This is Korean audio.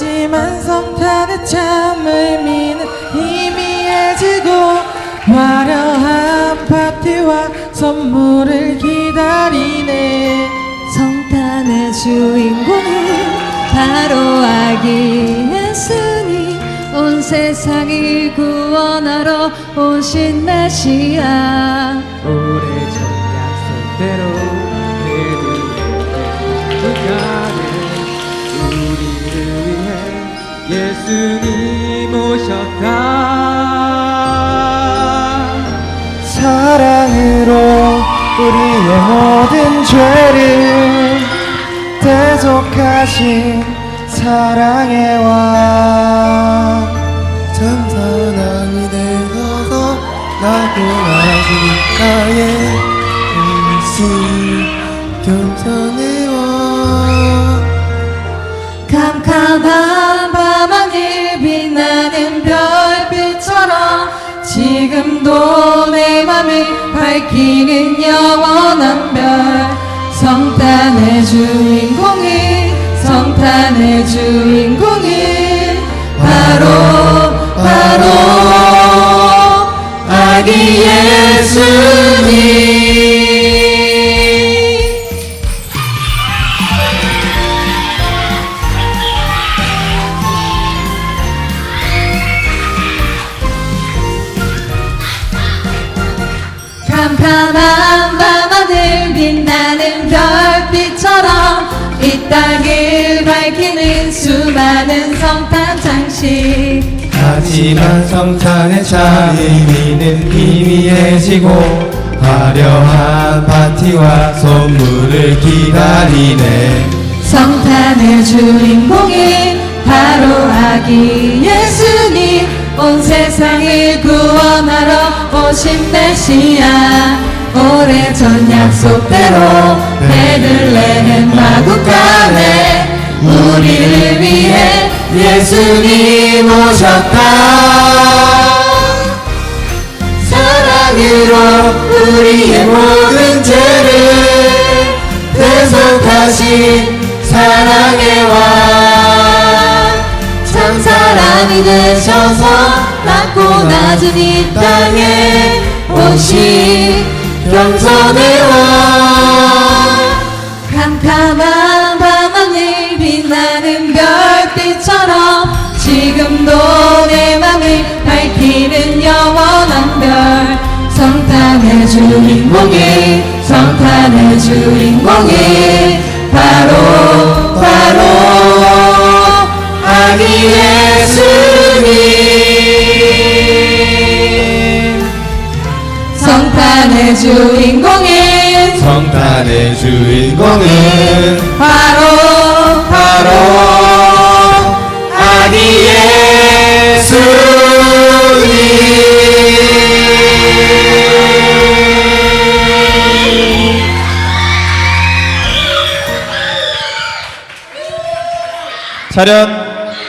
하지만 성탄의 참 의미는 희미해지고 화려한 파티와 선물을 기다리네. 성탄의 주인공은 바로 아기 예수님 온 세상을 구원하러 오신 메시아. 오래전 약속대로 예수님 오셨다. 사랑으로 우리의 모든 죄를 대속하신 사랑의 왕. 참사랑이 되어서 나고 나신 나의 예수 겸손의 지금도 내 맘을 밝히는 영원한 별. 성탄의 주인공은 성탄의 주인공은 바로 바로 캄캄한 밤하늘 빛나는 별빛처럼 이 땅을 밝히는 수많은 성탄 장식 하지만 성탄의 참 의미는 희미해지고 화려한 파티와 선물을 기다리네. 성탄의 주인공은 바로 아기 예수님. 온 세상을 구원하러 오신 메시아 오래전 약속대로 베들레헴 마구간에 우리를 위해 예수님 오셨다. 사랑으로 우리의 모든 죄를 대속하신 사랑의 왕 참 사람이 되셔서 낮고 낮은 이 땅에 오신 겸손의 왕. 캄캄한 밤하늘 빛나는 별빛처럼 지금도 내 맘을 밝히는 영원한 별. 성탄의 주인공이 성탄의 주인공이 바로 바로 아기 예수 주인공은 성탄의 주인공은 바로 바로 아기 예수님 차렷